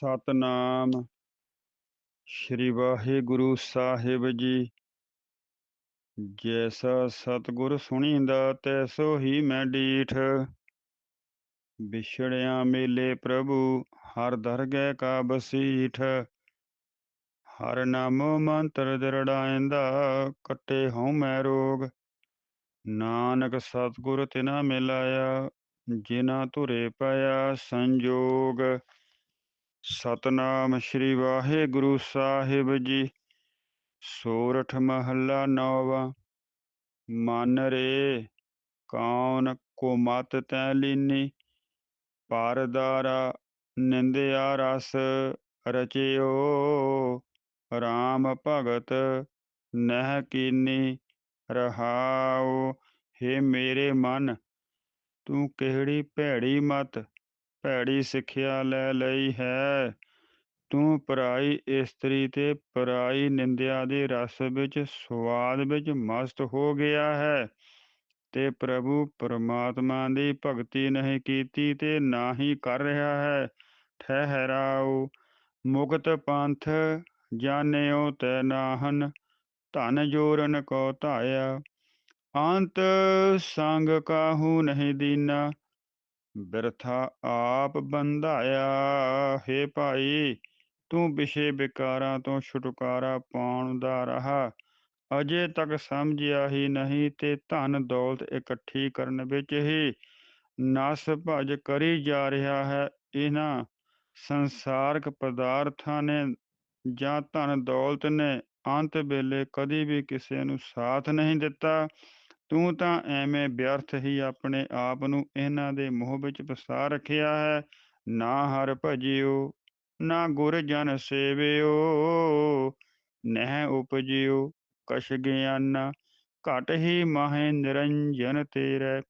ਸਤਨਾਮ। ਸ੍ਰੀ ਵਾਹਿਗੁਰੂ ਸਾਹਿਬ ਜੀ। ਜੈਸਾ ਸਤਿਗੁਰ ਸੁਣੀਂਦਾ, ਤੈਸੋ ਹੀ ਮੈਂ ਡੀਠ। ਵਿਛੜਿਆ ਮੇਲੇ ਪ੍ਰਭੂ, ਹਰ ਦਰਗਹਿ ਕਾ ਬਸੀਠ ਹਰ ਨਾਮੋ ਮੰਤਰ ਦਰੜਾਇੰਦਾ, ਕੱਟੇ ਹਉ ਮੈਂ ਰੋਗ। ਨਾਨਕ ਸਤਿਗੁਰ ਤਿਨਾ ਮਿਲਾਇਆ, ਜਿਨਾ ਧੁਰੇ ਪਾਇਆ ਸੰਜੋਗ। ਸਤਨਾਮ ਸ੍ਰੀ ਵਾਹਿਗੁਰੂ ਸਾਹਿਬ ਜੀ। ਸੋਰਠ ਮਹੱਲਾ ਨੌਵਾਂ। ਮਨ ਰੇ ਕੌਣ ਕੋ ਮਤ ਤੈ ਲੀਨੀ। ਪਰਦਾਰਾ ਨਿੰਦਿਆ ਰਸ ਰਚਿਓ। RAM ਭਗਤ ਨਹਿ ਕੀਨੀ ਰਹਾਉ। ਹੇ ਮੇਰੇ ਮਨ, ਤੂੰ ਕਿਹੜੀ ਭੈੜੀ ਮਤ ਭੈੜੀ ਸਿੱਖਿਆ ਲੈ ਲਈ ਹੈ। ਤੂੰ ਪਰਾਈ ਇਸਤਰੀ ਤੇ ਪਰਾਈ ਨਿੰਦਿਆ ਦੇ ਰਸ ਵਿੱਚ ਸਵਾਦ ਵਿੱਚ ਮਸਤ ਹੋ ਗਿਆ ਹੈ ਤੇ ਪ੍ਰਭੂ ਪਰਮਾਤਮਾ ਦੀ ਭਗਤੀ ਨਹੀਂ ਕੀਤੀ ਤੇ ਨਾ ਹੀ ਕਰ ਰਿਹਾ ਹੈ। ਠਹਿਰਾਓ, ਮੁਕਤ ਪੰਥ, ਜਾਣਿਓ ਤੈ ਨਾਹਨ, ਧਨ ਜੋਰਨ ਕੋ ਧਾਇਆ। ਅੰਤ ਸੰਗ ਕਾਹੂ ਨਹੀਂ ਦੀਨਾ ਬਿਰਥਾ ਆਪ ਬੰਧਾਇਆ। ਹੈ ਭਾਈ, ਤੂੰ ਵਿਸ਼ੇ ਵਿਕਾਰਾਂ ਤੋਂ ਛੁਟਕਾਰਾ ਪਾਉਣ ਦਾ ਰਹਾ। ਅਜੇ ਤੱਕ ਸਮਝਿਆ ਹੀ ਨਹੀਂ ਤੇ ਧਨ ਦੌਲਤ ਇਕੱਠੀ ਕਰਨ ਵਿੱਚ ਹੀ ਨਸ ਭਜ ਕਰੀ ਜਾ ਰਿਹਾ ਹੈ। ਇਹਨਾਂ ਸੰਸਾਰਕ ਪਦਾਰਥਾਂ ਨੇ ਜਾਂ ਧਨ ਦੌਲਤ ਨੇ ਅੰਤ ਵੇਲੇ ਕਦੀ ਵੀ ਕਿਸੇ ਨੂੰ ਸਾਥ ਨਹੀਂ ਦਿੱਤਾ। ਤੂੰ ਤਾਂ ਐਵੇਂ ਵਿਅਰਥ ਹੀ ਆਪਣੇ ਆਪ ਨੂੰ ਇਹਨਾਂ ਦੇ ਮੋਹ ਵਿੱਚ ਫਸਾ ਰੱਖਿਆ ਹੈ। ਨਾ ਹਰ ਭਜਿਓ, ਨਾ ਗੁਰ ਜਨ ਸੇਵਿਓ। ਨਹਿ ਉਪਜਿਓ, ਕਛ ਗਿਆਨਾ, ਘਟ ਹੀ ਮਾਹੇ ਨਿਰੰਜਨ ਤੇਰੇ।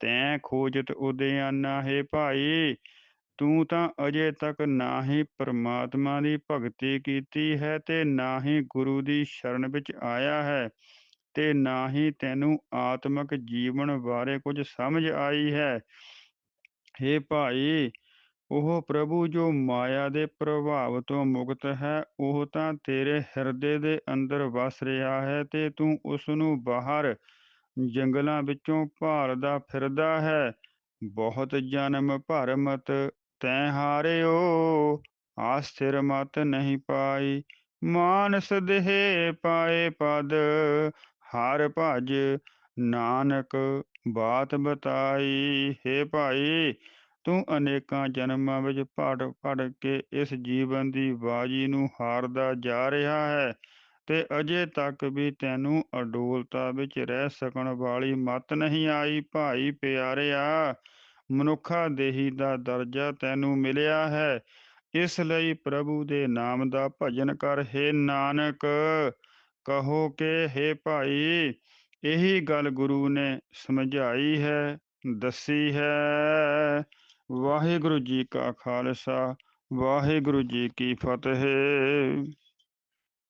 ਤੈਂ ਖੋਜਤ ਉਦਿਆਨਾ ਹੈ ਭਾਈ। ਤੂੰ ਤਾਂ ਅਜੇ ਤੱਕ ਨਾ ਹੀ ਪਰਮਾਤਮਾ ਦੀ ਭਗਤੀ ਕੀਤੀ ਹੈ ਤੇ ਨਾ ਹੀ ਗੁਰੂ ਦੀ ਸ਼ਰਨ ਵਿੱਚ ਆਇਆ ਹੈ। ਤੇ ਨਾ ਹੀ ਤੈਨੂੰ ਆਤਮਿਕ ਜੀਵਨ ਬਾਰੇ ਕੁਝ ਸਮਝ ਆਈ ਹੈ। हे ਭਾਈ, ਉਹ ਪ੍ਰਭੂ ਜੋ ਮਾਇਆ ਦੇ ਪ੍ਰਭਾਵ ਤੋਂ ਮੁਕਤ ਹੈ, ਉਹ ਤਾਂ ਤੇਰੇ ਹਿਰਦੇ ਦੇ ਅੰਦਰ ਵਸ ਰਿਹਾ ਹੈ ਤੇ ਤੂੰ ਉਸ ਨੂੰ ਬਾਹਰ ਜੰਗਲਾਂ ਵਿੱਚੋਂ ਭਾਲਦਾ ਫਿਰਦਾ ਹੈ। ਬਹੁਤ ਜਨਮ ਭਰ ਮਤ ਤੈ ਹਾਰਿਓ ਆਸਥਿਰ ਮਤ ਨਹੀਂ ਪਾਈ। ਮਾਨਸ ਦੇਹ ਪਾਏ ਪਦ ਹਰ ਭਜ ਨਾਨਕ ਬਾਤ ਬਤਾਈ, ਹੈ ਭਾਈ, ਤੂੰ ਅਨੇਕਾਂ ਜਨਮਾਂ ਵਿੱਚ ਪੜ ਪੜ ਕੇ ਇਸ ਜੀਵਨ ਦੀ ਬਾਜੀ ਨੂੰ ਹਾਰਦਾ ਜਾ ਰਿਹਾ ਹੈ ਤੇ ਅਜੇ ਤੱਕ ਵੀ ਤੈਨੂੰ ਅਡੋਲਤਾ ਵਿੱਚ ਰਹਿ ਸਕਣ ਵਾਲੀ ਮਤ ਨਹੀਂ ਆਈ, ਭਾਈ ਪਿਆਰਿਆ, ਮਨੁੱਖਾ ਦੇਹੀ ਦਾ ਦਰਜਾ ਤੈਨੂੰ ਮਿਲਿਆ ਹੈ, ਇਸ ਲਈ ਪ੍ਰਭੂ ਦੇ ਨਾਮ ਦਾ ਭਜਨ ਕਰ, ਹੇ ਨਾਨਕ। ਕਹੋ ਕਿ, ਹੈ ਭਾਈ, ਇਹੀ ਗੱਲ ਗੁਰੂ ਨੇ ਸਮਝਾਈ ਹੈ, ਦੱਸੀ ਹੈ। ਵਾਹਿਗੁਰੂ ਜੀ ਕਾ ਖਾਲਸਾ, ਵਾਹਿਗੁਰੂ ਜੀ ਕੀ ਫਤਿਹ।